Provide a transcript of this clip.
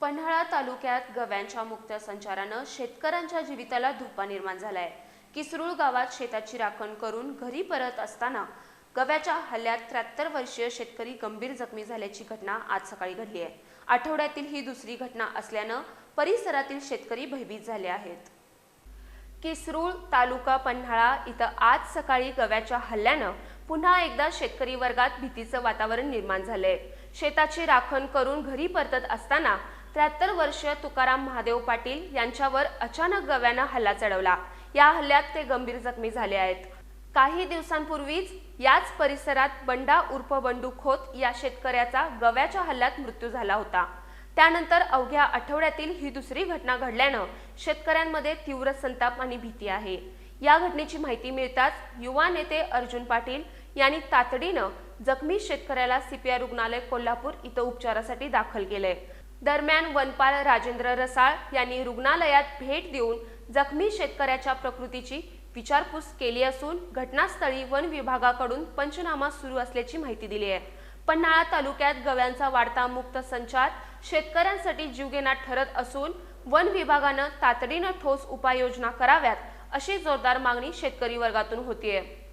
पन्हाळा तालुक्यात गव्यांच्या मुक्त संचारानं शेतकऱ्यांच्या जीविताला धोका निर्माण झालाय. किसरूळ गावात शेताची राखण करून घरी परत असताना गव्याच्या हल्ल्यात त्र्याहत्तर वर्षीय शेतकरी गंभीर जखमी झाल्याची घटना आज सकाळी घडली आहे. आठवड्यातील ही दुसरी घटना असल्यानं परिसरातील शेतकरी भयभीत झाले आहेत. किसरूळ तालुका पन्हाळा इथं आज सकाळी गव्याच्या हल्ल्यानं पुन्हा एकदा शेतकरी वर्गात भीतीचं वातावरण निर्माण झालंय. शेताची राखण करून घरी परतत असताना त्र्याहत्तर वर्षीय तुकाराम महादेव पाटील यांच्यावर अचानक गव्यानं हल्ला चढवला. या हल्ल्यात ते गंभीर जखमी झाले आहेत. काही दिवसांपूर्वीच याच परिसरात बंडा उर्फ बंडू खोत या शेतकऱ्याचा गव्याच्या हल्ल्यात मृत्यू झाला होता. त्यानंतर अवघ्या आठवड्यातील ही दुसरी घटना घडल्यानं शेतकऱ्यांमध्ये तीव्र संताप आणि भीती आहे. या घटनेची माहिती मिळताच युवा नेते अर्जुन पाटील यांनी तातडीनं जखमी शेतकऱ्याला सीपीआय रुग्णालय कोल्हापूर इथं उपचारासाठी दाखल केलंय. दरम्यान वनपाल राजेंद्र रसाळ यांनी रुग्णालयात भेट देऊन जखमी शेतकऱ्याच्या प्रकृतीची विचारपूस केली असून घटनास्थळी वन विभागाकडून पंचनामा सुरू असल्याची माहिती दिली आहे. पन्हाळा तालुक्यात गव्यांचा वाढता मुक्त संचार शेतकऱ्यांसाठी जीवघेणा ठरत असून वन विभागानं तातडीनं ठोस उपाययोजना कराव्यात अशी जोरदार मागणी शेतकरी वर्गातून होतीये.